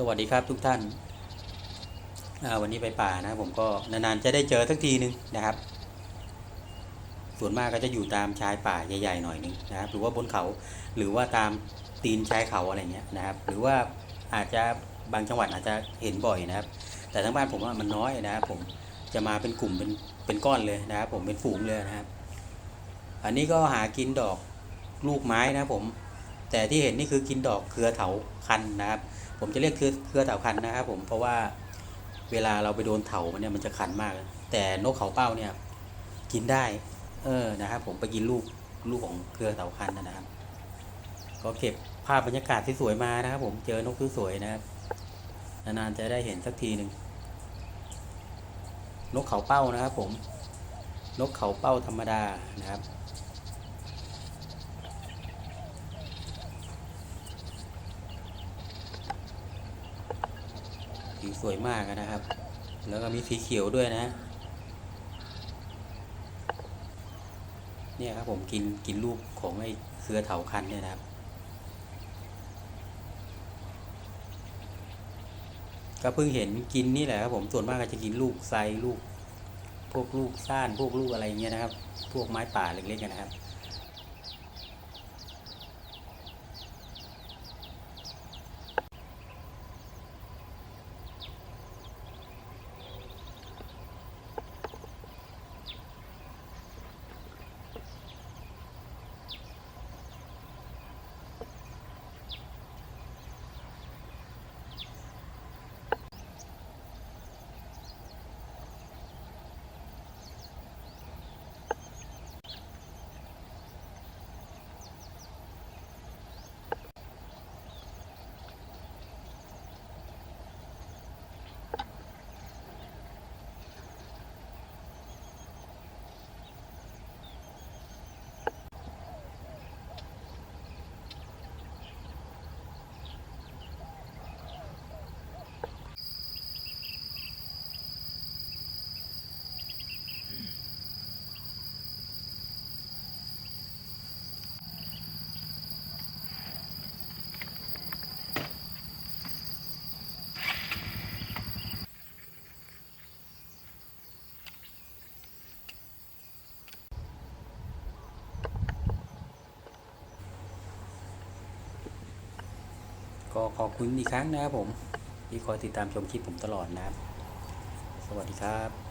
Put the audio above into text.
สวัสดีครับทุกท่าน วันนี้ไปป่านะผมก็นานๆจะได้เจอสักทีหนึ่งนะครับ ส่วนมากก็จะอยู่ตามชายป่าใหญ่ๆหน่อยหนึงนะครับ หรือว่าบนเขา หรือว่าตามตีนชายเขาอะไรเงี้ยนะครับ หรือว่าอาจจะบางจังหวัดอาจจะเห็นบ่อยนะครับ แต่ทั้งบ้านผมว่ามันน้อยนะครับ ผมจะมาเป็นกลุ่มเป็นเป็นก้อนเลยนะครับ ผมเป็นฝูงเลยนะครับ อันนี้ก็หากินดอกลูกไม้นะผม แต่ที่เห็นนี่คือกินดอกเครือเถาคันนะครับ ผมจะเรียกเครือเครือเถาคันนะครับผมเพราะว่าเวลาเราไปโดนเถามันเนี่ยมันจะคันมาก แต่นกเขาเป้าเนี่ยกินได้ เออนะครับ ผมไปกินลูกลูกของเครือเถาคันนะครับ ก็เก็บภาพบรรยากาศที่สวยมานะครับ ผมเจอนกสวยๆนะครับนานๆจะได้เห็นสักทีหนึ่งนกเขาเป้านะครับ ผม นกเขาเป้าธรรมดานะครับ สีสวยมากนะครับ แล้วก็มีสีเขียวด้วยนะ เนี่ยครับผมกินกินลูกของไอ้เครือเถาคันเนี่ยนะครับ ก็เพิ่งเห็นกินนี่แหละครับผมส่วนมากก็จะกินลูกไซลูก พวกลูกซ่านพวกลูกอะไรเงี้ยนะครับ พวกไม้ป่าเล็กๆกันนะครับ ก็ขอบคุณอีกครั้งนะครับผมที่คอยติดตามชมคลิปผมตลอดนะครับ สวัสดีครับ